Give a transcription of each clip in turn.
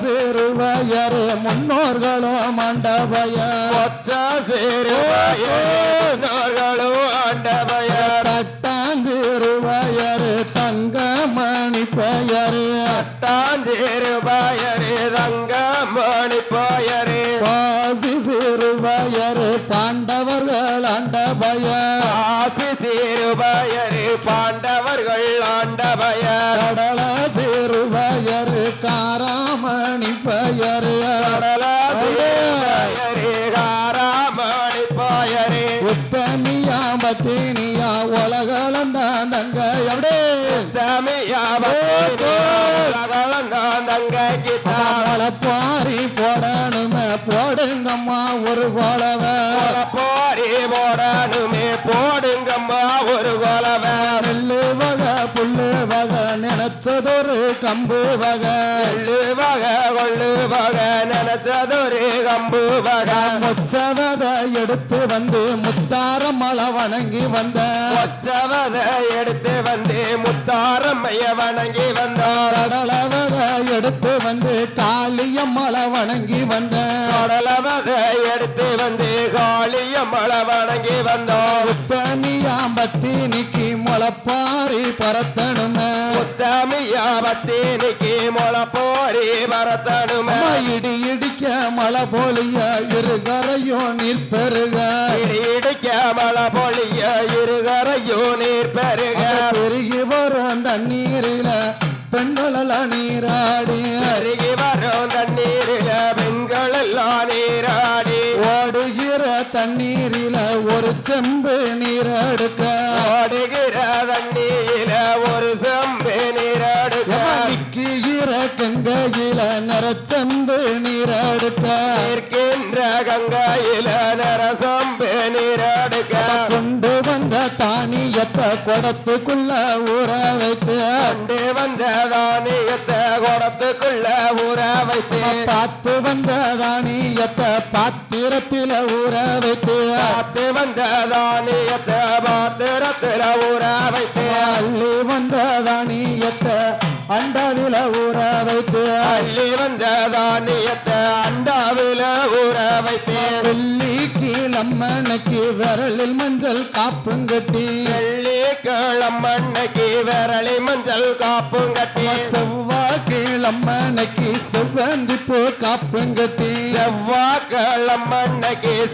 சிறுவயர் முன்னோர்களும் மண்டபயர் ஒச்ச சேருவாயோர்களும் ஆண்டபயர் தட்டாஞ்சிறுவயர் தங்கமணி பெயர் தாஞ்சேருபாயரே தங்கமணி பாயரே பாசி சிறுவயர் பாண்டவர்கள் ஆண்டபயர் ஆசி சேருபாயரே பாண்டவர்கள் ஆண்டபயர் கடல சிறுவயர் காராமணி பயரே. கடலாசிரியரே காராமணி பாயரே உத்தமியா பத்தினியா உலகளந்தான் தங்க அப்படியே பாரி போடணுமே போடுங்கம்மா ஒரு கோலவ. பாரி போடணுமே போடுங்கம்மா ஒரு கொலவ. நினைச்சதொரு கம்பு வகை. எள்ளு வக கொள்ளு வகை. நினைச்சதொரு கம்பு முச்சவத எடுத்து வந்து முத்தாரம் மலை வணங்கி வந்த. ஒச்சவத எடுத்து வந்து முத்தாரம்மைய வணங்கி வந்தார் கடலவத எடுத்து வந்து காளியம்மலை வணங்கி வந்த. கடலவத எடுத்து வந்து காளியம்மள வணங்கி வந்தோம் உத்தமியாம் பத்தினிக்கு முளப்பாரி பரத்தணுமே. முத்தமியா பத்தேனிக்கு முள போரி பரத்தனுமே பொழிய இருகரையும் நீர் பெருக இடி இடிக்க மழை பொழிய இருகரையோ நீர் பெருக பெருகி வரும் தண்ணீரில பெண்களெல்லாம் நீராடி. அருகி வரும் தண்ணீரில பெண்கள் எல்லாம் நீராடி. ஓடுகிற தண்ணீரில ஒரு செம்பு நீர் எடுக்க. நிறச்செம்பு நீர் எடுக்க நிற்கின்ற கங்கையில நரசம்பு நீராடுக கொண்டு வந்த தானியத்தை குடத்துக்குள்ள ஊற வைத்து. கொண்டு வந்த தானியத்தை குடத்துக்குள்ள ஊற வைத்து. பார்த்து வந்த தானியத்தை பாத்திரத்தில ஊற வைத்து. பார்த்து வந்த தானியத்தை பாத்திரத்துல ஊற வைத்து. அள்ளி வந்த தானியத்தை அண்டாவில ஊற வைத்து அள்ளி வந்த தானியத்தை அண்டாவில ஊற வைத்து. வெள்ளி கீழம்மனுக்கு விரலில் மஞ்சள் காப்பும் கட்டி. வெள்ளி கிழமண்ணைக்கு விரலி மஞ்சள் காப்பும் கட்டி. கீழம்மனுக்கு செவ்வந்தி பூ காப்பும் கட்டி செவ்வாய்க்கிழமண்ணைக்கு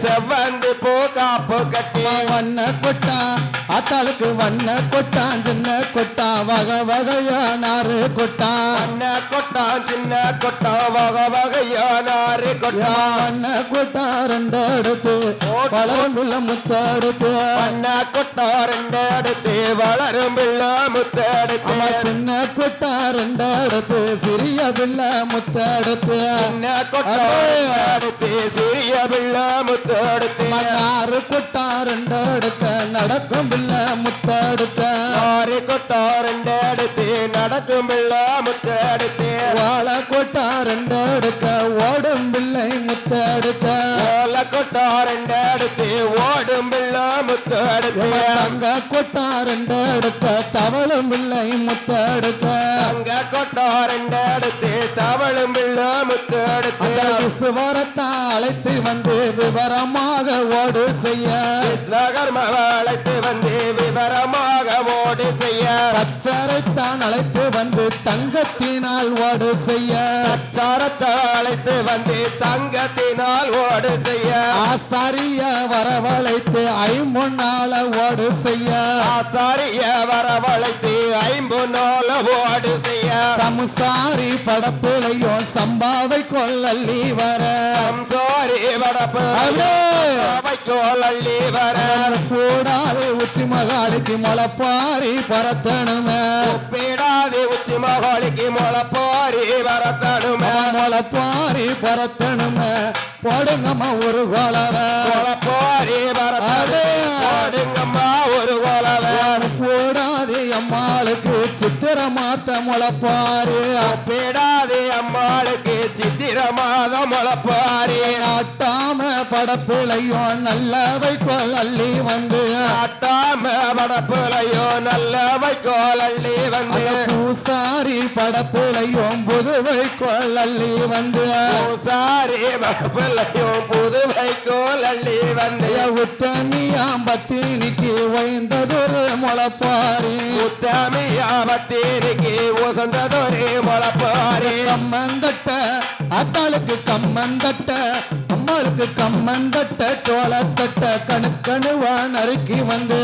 செவ்வந்தி பூ காப்பு கட்டி வண்ண கொட்டா அத்தாளுக்கு வண்ண கொட்டான் சின்ன கொட்டா வகை வகையா நாறு கொட்டா. அண்ண கொட்டான் சின்ன கொட்டான் வகை வகையானாரு கொட்டான் வண்ண கொட்டா ரெண்டு எடுத்து வளர்ந்துள்ள முத்தெடுத்து அண்ண கொட்டா ரெண்டு எடுத்து வளரும் பிள்ளை முத்து எடுத்து அம்மா சின்ன கொட்டா ரெண்டு எடுத்து சிறிய பிள்ளை முத்தெடுத்து. சின்ன கொட்டா? ரெண்டு எடுத்து சிறிய பிள்ளை முத்து எடுத்து மன்னாறு கொட்டா ரெண்டு எடுக்க நடக்கும் பிள்ளை முத்தெடுக்க ஆறு கொட்டா ரெண்டு எடுத்து நடக்கும் பிள்ளை முத்து எடுத்து வாழை கொட்டா ரெண்டு எடுக்க ஓடும் பிள்ளை முத்தெடுக்க ஓல கொட்டா ரெண்டு எடுத்து ஓடும் பிள்ளை முத்து எடுத்து தங்க கொட்டா ரெண்டு எடுக்க தவளும் பிள்ளை முத்தெடுக்க. அங்க கொட்டா ரெண்டு எடுத்து தவளும் பிள்ளை முத்து எடுத்து அந்த விசுவரத்தா அழைத்து வந்து விவரமாக ஓடு செய்ய. விஸ்வகர்மாவை அழைத்து அச்சரைத்தான் அழைத்து வந்து தங்கத்தினால் ஓடு செய்ய. சாரத்தை அழைத்து வந்து தங்கத்தினால் ஓடு செய்ய. ஆசாரிய வரவழைத்து ஐம்பொன்னால ஓடு செய்ய. ஆசாரிய வரவழைத்து ஐம்பொன்னோல ஓடு செய்ய. சமுசாரி படப்பிலையும் சம்பாவை கொள்ளல்லி வர. அலே! வைக்கோல் வர. கூடாது உச்சி மகாளுக்கு முளைப்பாரி பரத்தணுமே. ஒப்பிடாது உச்சி மகளிக்கு முளப்போரி வரத்தடுமே முளைப்பாரி பரத்தணுமே. போடுங்கம்மா ஒரு கோலவ. முளப்போரி வரத்தடு போடுங்கம்மா ஒரு கூடாது அம்மாளுக்கு சித்திர மாத்த முளைப்பாரி. ஒப்பிடாது அம்மாளுக்கு சித்திர மாதம் முளப்பாரி. நாட்டாம படப்பிலையும் நல்லவை கொள்ளி வந்து நாட்டாம படப்புலையோ நல்ல வைக்கோல் அள்ளி வந்து. பூசாரி படப்புலையும் புதுவை கொள்ளி வந்து. பூசாரி படப்புலையோ புது வைக்கோல் அள்ளி வந்து. உத்தமியாம் பத்தினிக்கு வைந்ததொரு முளப்பாரி. உத்தமியாபத்தீருக்கு உசந்ததொரு முளப்பாரி. கம்மந்தட்ட அத்தாளுக்கு கம்மந்தட்ட அம்மாளுக்கு கம்மந்தட்ட சோளத்தட்ட கணுக்கணுவா நறுக்கி வந்து.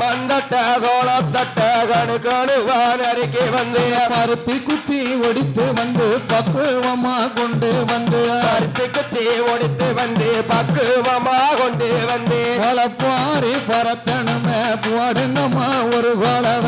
மந்தட்ட சோளத்தட்ட கணு கணுவான் அறிக்கை வந்து. பருத்தி குச்சி ஒடித்து வந்து பக்குவமா கொண்டு வந்து. பருத்தி குச்சி ஒடித்து வந்து பக்குவமா கொண்டு வந்து. முளப்பாரி பரத்தணுமே போடுங்கம்மா ஒரு கோலவ.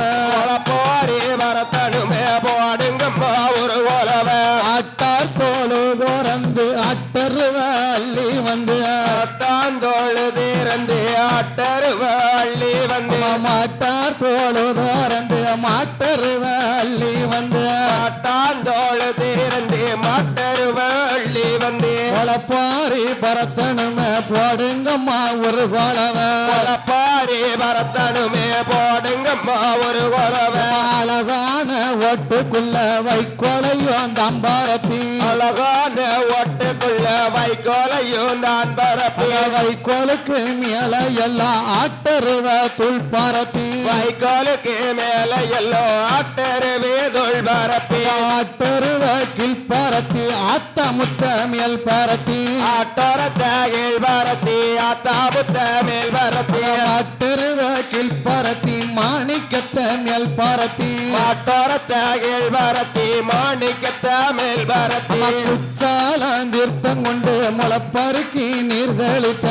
போரி வரத்தனுமே போடுங்கம்மா ஒரு உலவ ஆட்டார் தோளு தோறந்து அட்டருவ அள்ளி வந்து ஆட்டாந்தோழு தீரந்து ஆட்டருவ அள்ளி வந்து மாட்டார் தோளு தோறந்து மாட்டருவ அள்ளி வந்து ஆட்டாந்தோழு தீரந்து மாட்டருவ அள்ளி வந்து முளப்பாரி பரத்தணுமே போடுங்கம்மா ஒரு கோலவ பாரி வரத்தனுமே போடுங்கம்மா ஒரு உலவ அழகான ஒட்டுக்குள்ள வைக்கோலையும் தம்பாரத்தி அழகான ஒட்டுக்குள்ள வைக்கோலையும் நான் பரப்பி வைக்கோலுக்கு மேல எல்லாம் ஆட்டருவ துள்பாரத்தி வைக்கோலுக்கு மேல எல்லோ ஆட்டருவே தொல் பரப்பி ஆட்டருவ கில்பாரத்தி ஆத்த முத்த மேல் பாரத்தி ஆட்டோரத்த கீழ் பரத்தி ஆத்தாபுத்த பாரத்தி ஆட்டோரத்த கீழ் பரத்தி மாணிக்கத்த மேல் பரத்தி குச்சாலம் தீர்த்தம் கொண்டு முளப்பருக்கி நீர் தெளித்த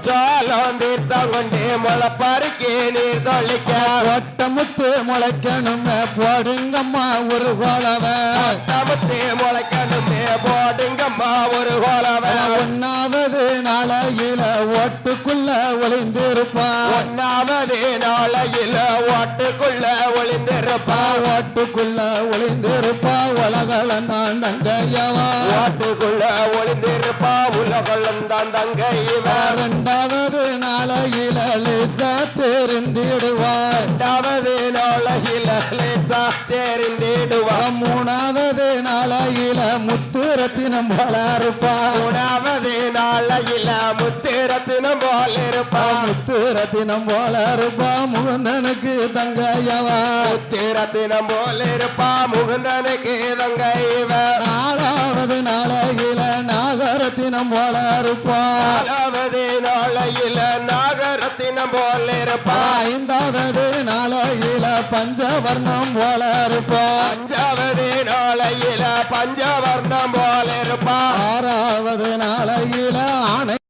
சாலம் தீர்த்தம் கொண்டு முளப்பருக்கி நீர் தொழிக்க ஒட்டமுத்து முளைக்கணும் போடுங்கம்மா ஒரு கோலவ. தமுத்தி முளைக்கணுமே போடுங்கம்மா ஒரு கோலவ. ஒன்னாவது நாளையில ஓட்டுக்குள்ள ஒளிந்திருப்பா. ஒன்னாவது நாளையில ஓட்டுக்குள்ள ஒளிந்திருப்பா ஓட்டுக்குள்ள ஒளிந்திருப்பா உலகள நான் தங்கையவா. ஓட்டுக்குள்ள ஒளிந்திருப்பா உலகம் தான் தங்கை இவர் இரண்டாவது நாளையில லேசா தெரிந்திடுவார் இரண்டாவது நாளையில லேசா தெரிந்திடுவா மூணாவது நாளையில முத்து ரத்தினம் போல இருப்பா மூணாவது நாளையில முத்திரத்தினம் போல் இருப்பா. முத்து ரத்தினம் போல இருப்பா. முகுந்தனுக்கு தங்கையவா. முத்திரத்தினம் போல் இருப்பா. முகுந்தனுக்கு தங்கை இவர் நாலாவது நாளையில நாகரத்தினம் போல இருப்பா. நாலாவது நாளையில நாகரத்தினம் போல் இருப்பா. ஐந்தாவது நாளையில பஞ்சவர்ணம் போல இருப்பா. அஞ்சாவது நாளையில பஞ்சவர்ணம் போல் இருப்பா. ஆறாவது நாளையில ஆணை